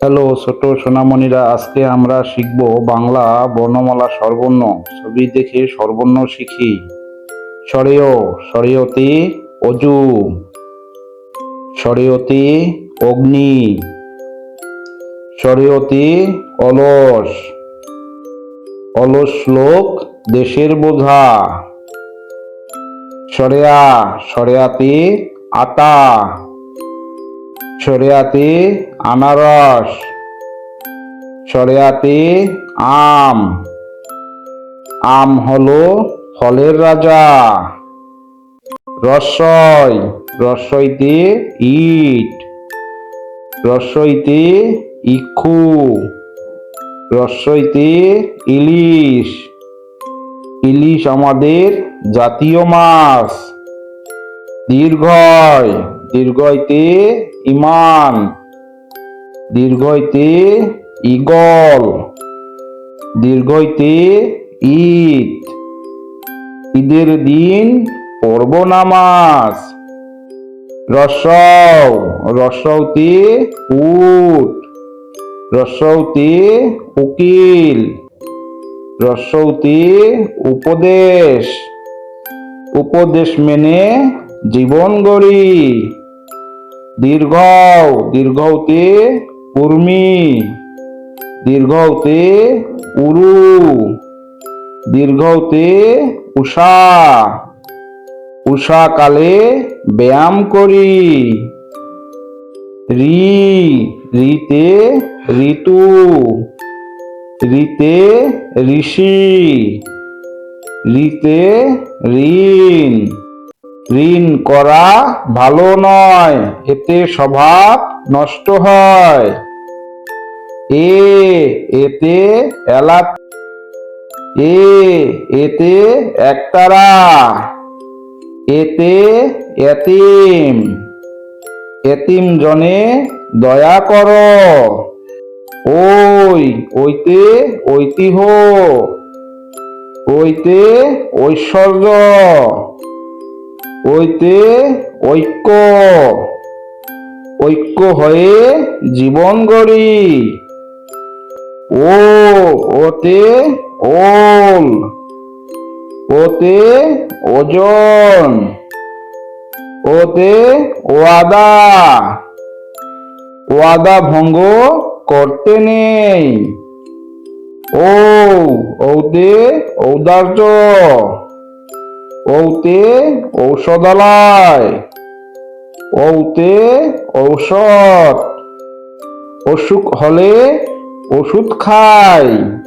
Hello, ছোট সোনামণিরা, আজকে আমরা শিখব বাংলা বর্ণমালা স্বরবর্ণ। ছবি দেখে সর্বর্ণ শিখি। সরেয় সরেয়তে অজু। সরেয়তে অগ্নি। সরেয়তে অলস। অলস লোক দেশের বোঝা। সরেয়া সরেয়াতে আটা সরেয়াতে আনারস সরেয়াতে আম। আম হলো ফলের রাজা। রসই, রসইতে ইট। রসইতে ইক্ষু। রসইতে ইলিশ। ইলিশ আমাদের জাতীয় মাছ। দীর্ঘয় দীর্ঘইতে ইমান। দীর্ঘইতে ইগল দীর্ঘইতে ঈদ। ঈদের দিন পর্ব নামাজ। রসৌ রসৌতে উট। রসৌতে উকিল। রসৌতে উপদেশ। উপদেশ মেনে জীবন গড়ি। দীর্ঘ দীর্ঘতে উর্মি দীর্ঘতে উরু দীর্ঘতে উষা উষা কালে ব্যায়াম করি। রি, রিতে ঋতু, রিতে ঋষি, রিতে ঋণ। ঋণ করা ভালো নয়, এতে স্বভাব নষ্ট হয়। এ, এতে এলা এ, এতে একতারা, এতে এতিম এতিম জনে দয়া কর। ওই, ওইতে ঐতিহ্য, ওইতে ঐশ্বর্য। ওইতে ঐক্য। ঐক্য হয়ে জীবন গড়ি। ও, ওতে ওল। ওতে ওজন। ওতে ওয়াদা। ওয়াদা ভঙ্গ করতে নেই। ও, ওতে ঔদার্য। ওতে ঔষধালয়। ওতে ঔষধ। অসুখ হলে ওষুধ খায়